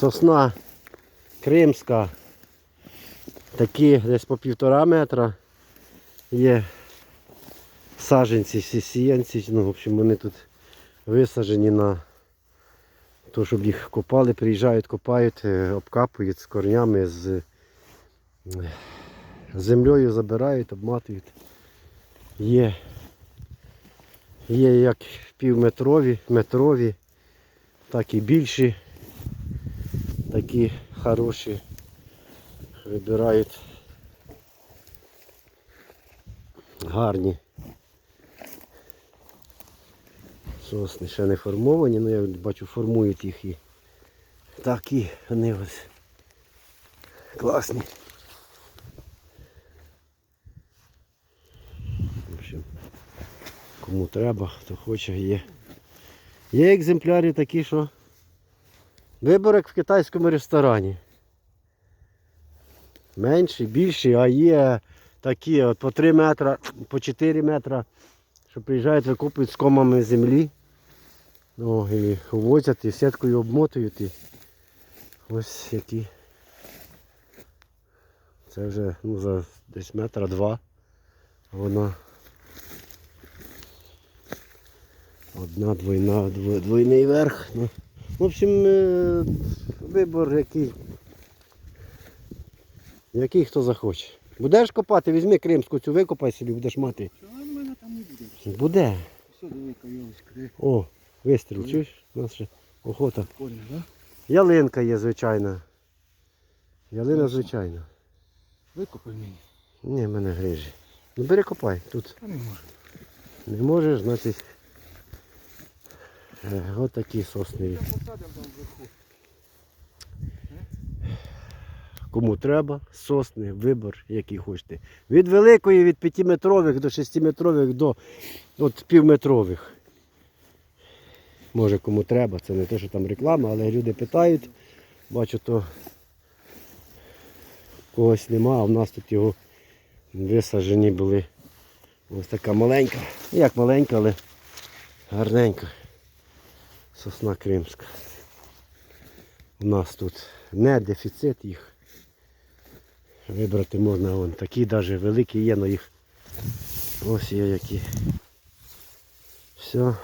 Сосна кримська. Такі десь по півтора метра. Є саджанці, всі сіянці. Ну, в общем, вони тут висаджені на то, щоб їх копали, приїжджають, копають, е, обкапують з корнями, з е, землею забирають, обматують. Є, є як півметрові, метрові, так і більші, такі хороші. Вибирають гарні. Сосни ще не формовані, але я бачу формують їх і такі вони ось класні. В общем, кому треба, хто хоче, є. Є екземпляри такі, що вибор як в китайському ресторані. Менші, більші, а є такі от по 3 метра, по 4 метра, що приїжджають, викопують з комами землі. Ну, і возять, і сіткою обмотують. І ось які. Це вже ну, за десь метра два. Вона одна двойна, дво- двойний верх. Ну, в общем, е, вибор який. Який хто захоче. Будеш копати, візьми кримську цю викопай собі, будеш мати. В мене там не буде? Буде. Все, йовська. О, вистріл, чуєш? У нас ще охота. Прикольно, да? Ялинка є звичайна. Ялина звичайна. Викопай мені. Ні, в мене грижі. Ну бери копай. Тут Та не можу. не можеш, значить. От такі сосни. Кому треба, сосни, вибор, який хочете. Від великої, від 5-метрових до 6-метрових до от, півметрових. Може кому треба, це не те, що там реклама, але люди питають. Бачу, то когось нема, а в нас тут його висаджені були. Ось така маленька. Як маленька, але гарненька. Сосна кримська. У нас тут не дефіцит їх. Вибрати можна вон такі навіть великі є, але їх ось є які. Все.